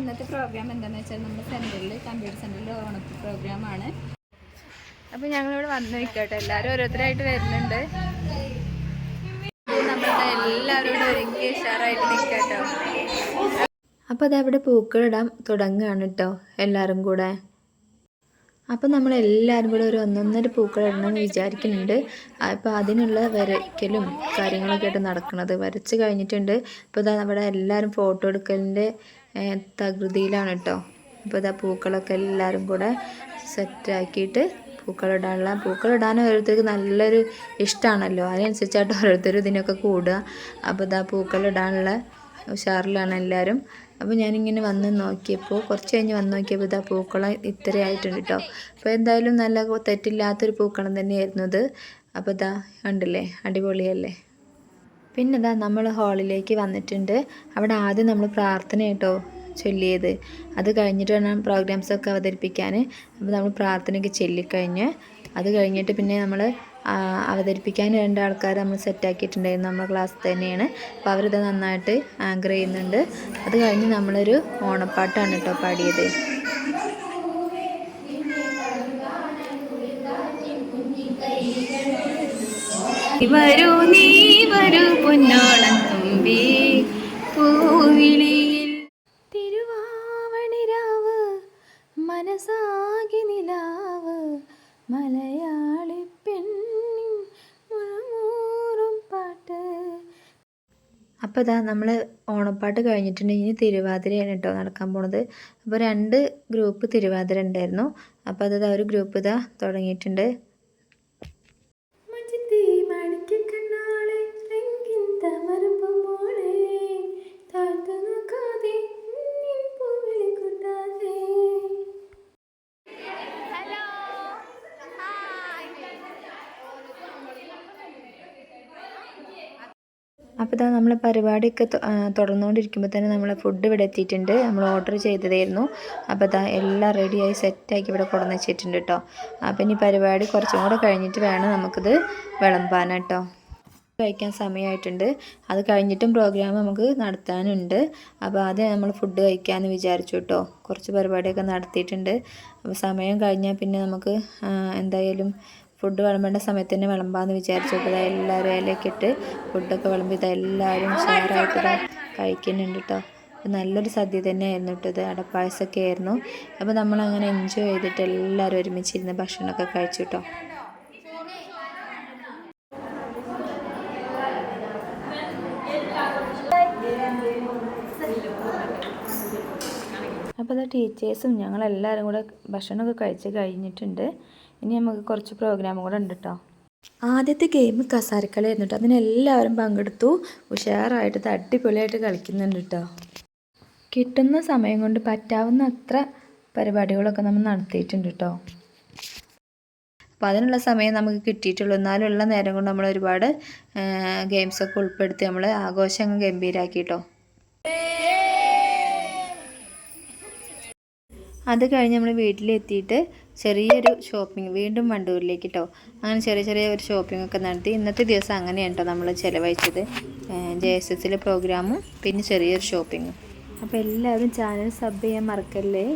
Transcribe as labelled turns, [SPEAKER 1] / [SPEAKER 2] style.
[SPEAKER 1] ഇന്നത്തെ പ്രോഗ്രാം എന്താണെന്ന് വെച്ചാൽ നമ്മുടെ സെന്ററിൽ കമ്പ്യൂട്ടർ സെന്ററിൽ ഓണത്തെ പ്രോഗ്രാമാണ് അപ്പോൾ ഞങ്ങളിവിടെ വന്നു നിൽക്കട്ടെ. എല്ലാവരും ഓരോരുത്തരായിട്ട് വരുന്നുണ്ട്. നമ്മളുടെ എല്ലാവരും ഇവിടെ ഒരുങ്ങി ഉഷാറായിട്ട് നിൽക്കട്ടോ. അപ്പോൾ അതവിടെ പൂക്കളിടാൻ തുടങ്ങുകയാണ് കേട്ടോ എല്ലാവരും കൂടെ. അപ്പോൾ നമ്മളെല്ലാവരും കൂടെ ഒരു ഒന്നൊന്നര പൂക്കൾ ഇടണമെന്ന് വിചാരിക്കുന്നുണ്ട്. അപ്പോൾ അതിനുള്ള വരയ്ക്കലും കാര്യങ്ങളൊക്കെ ആയിട്ട് നടക്കുന്നത് വരച്ച് കഴിഞ്ഞിട്ടുണ്ട്. അപ്പോൾ ഇതാ അവിടെ എല്ലാവരും ഫോട്ടോ എടുക്കലിന്റെ തകൃതിയിലാണ് കേട്ടോ അപ്പോൾ ഇതാ പൂക്കളൊക്കെ എല്ലാവരും കൂടെ സെറ്റാക്കിയിട്ട് പൂക്കളിടാനുള്ള പൂക്കളിടാൻ ഓരോരുത്തർക്ക് നല്ലൊരു ഇഷ്ടമാണല്ലോ അതിനനുസരിച്ചായിട്ട് ഓരോരുത്തർ ഇതിനൊക്കെ കൂടുക. അപ്പോൾ ഇതാ പൂക്കളിടാനുള്ള ഉഷാറിലാണ് എല്ലാവരും. അപ്പോൾ ഞാനിങ്ങനെ വന്ന് നോക്കിയപ്പോൾ കുറച്ച് കഴിഞ്ഞ് വന്ന് നോക്കിയപ്പോൾ ഇതാ പൂക്കളം ഇത്രയായിട്ടുണ്ട് കേട്ടോ. അപ്പോൾ എന്തായാലും നല്ല തെറ്റില്ലാത്തൊരു പൂക്കളം തന്നെയായിരുന്നു ഇത്. അപ്പോൾ ഇതാ ഉണ്ടല്ലേ അടിപൊളിയല്ലേ? പിന്നെ ഇതാ നമ്മൾ ഹാളിലേക്ക് വന്നിട്ടുണ്ട്. അവിടെ ആദ്യം നമ്മൾ പ്രാർത്ഥന കേട്ടോ ചൊല്ലിയത്. അത് കഴിഞ്ഞിട്ട് വേണം പ്രോഗ്രാംസൊക്കെ അവതരിപ്പിക്കാൻ. അപ്പോൾ നമ്മൾ പ്രാർത്ഥനയൊക്കെ ചൊല്ലിക്കഴിഞ്ഞ് അത് കഴിഞ്ഞിട്ട് പിന്നെ നമ്മൾ അവതരിപ്പിക്കാൻ വേണ്ട ആൾക്കാർ നമ്മൾ സെറ്റാക്കിയിട്ടുണ്ടായിരുന്നു നമ്മുടെ ക്ലാസ് തന്നെയാണ്. അപ്പോൾ അവരിത് നന്നായിട്ട് ആങ്കർ ചെയ്യുന്നുണ്ട്. അത് കഴിഞ്ഞ് നമ്മളൊരു ഓണപ്പാട്ടാണ് കേട്ടോ പാടിയത്. വരൂ നീ വരൂ പൊന്നോളം തുമ്പി പൂവിളിയിൽ അപ്പോൾ ഇതാ നമ്മൾ ഓണപ്പാട്ട് കഴിഞ്ഞിട്ടുണ്ട്. ഇനി തിരുവാതിരയാണ് കേട്ടോ നടക്കാൻ പോണത്. അപ്പോൾ രണ്ട് ഗ്രൂപ്പ് തിരുവാതിര ഉണ്ടായിരുന്നു. അപ്പോൾ അത് ഒരു ഗ്രൂപ്പ് ഇതാ തുടങ്ങിയിട്ടുണ്ട്. അപ്പോൾ ഇതാ നമ്മൾ പരിപാടിയൊക്കെ തുടർന്നുകൊണ്ടിരിക്കുമ്പോൾ തന്നെ നമ്മൾ ഫുഡ് ഇവിടെ എത്തിയിട്ടുണ്ട്. നമ്മൾ ഓർഡർ ചെയ്തതായിരുന്നു. അപ്പോൾ ഇതാ എല്ലാം റെഡിയായി സെറ്റാക്കി ഇവിടെ കൊണ്ടുവന്ന് വെച്ചിട്ടുണ്ട് കേട്ടോ അപ്പോൾ ഇനി പരിപാടി കുറച്ചും കൂടെ കഴിഞ്ഞിട്ട് വേണം നമുക്കിത് വിളമ്പാൻ കേട്ടോ കഴിക്കാൻ സമയമായിട്ടുണ്ട് അത് കഴിഞ്ഞിട്ടും പ്രോഗ്രാം നമുക്ക് നടത്താനുണ്ട്. അപ്പോൾ ആദ്യം നമ്മൾ ഫുഡ് കഴിക്കാമെന്ന് വിചാരിച്ചു കേട്ടോ കുറച്ച് പരിപാടിയൊക്കെ നടത്തിയിട്ടുണ്ട്. അപ്പോൾ സമയം കഴിഞ്ഞാൽ പിന്നെ നമുക്ക് എന്തായാലും ഫുഡ് വിളമ്പേണ്ട സമയത്ത് തന്നെ വിളമ്പാന്ന് വിചാരിച്ചു അപ്പോൾ ഇതാ എല്ലാവരും ഇലയൊക്കെ ഇട്ട് ഫുഡൊക്കെ വിളമ്പി ഇതാ എല്ലാവരും ഷെയറായിട്ട് കഴിക്കുന്നുണ്ട് കേട്ടോ അപ്പോൾ നല്ലൊരു സദ്യ തന്നെയായിരുന്നു കേട്ടോ ഇത്. അടപ്പായസമൊക്കെ ആയിരുന്നു. അപ്പോൾ നമ്മളങ്ങനെ എൻജോയ് ചെയ്തിട്ട് എല്ലാവരും ഒരുമിച്ചിരുന്ന് ഭക്ഷണമൊക്കെ കഴിച്ചു കേട്ടോ അപ്പോൾ അത് ടീച്ചേഴ്സും ഞങ്ങളെല്ലാവരും കൂടെ ഭക്ഷണമൊക്കെ കഴിച്ച് കഴിഞ്ഞിട്ടുണ്ട്. ഇനി നമുക്ക് കുറച്ച് പ്രോഗ്രാം കൂടെ ഉണ്ട് കേട്ടോ ആദ്യത്തെ ഗെയിം കസാരക്കളിയായിരുന്നു കേട്ടോ അതിനെല്ലാവരും പങ്കെടുത്തു. ഉഷാറായിട്ട് ഇത് അടിപൊളിയായിട്ട് കളിക്കുന്നുണ്ട് കേട്ടോ കിട്ടുന്ന സമയം കൊണ്ട് പറ്റാവുന്ന അത്ര പരിപാടികളൊക്കെ നമ്മൾ നടത്തിയിട്ടുണ്ട് കേട്ടോ അപ്പോൾ അതിനുള്ള സമയം നമുക്ക് കിട്ടിയിട്ടുള്ളൂ. എന്നാലും ഉള്ള നേരം കൊണ്ട് നമ്മൾ ഒരുപാട് ഗെയിംസൊക്കെ ഉൾപ്പെടുത്തി നമ്മൾ ആഘോഷം ഗംഭീരാക്കി കേട്ടോ അത് കഴിഞ്ഞ് നമ്മൾ വീട്ടിലെത്തിയിട്ട് ചെറിയൊരു ഷോപ്പിംഗ് വീണ്ടും വണ്ടൂരിലേക്ക് കേട്ടോ അങ്ങനെ ചെറിയ ചെറിയ ഒരു ഷോപ്പിംഗ് ഒക്കെ നടത്തി. ഇന്നത്തെ ദിവസം അങ്ങനെയാണ് കേട്ടോ നമ്മൾ ചിലവഴിച്ചത്. ജെ എസ് എസിലെ പ്രോഗ്രാമും പിന്നെ ചെറിയൊരു ഷോപ്പിങ്ങും അപ്പോൾ എല്ലാവരും ചാനൽ സബ് ചെയ്യാൻ മറക്കല്ലേ?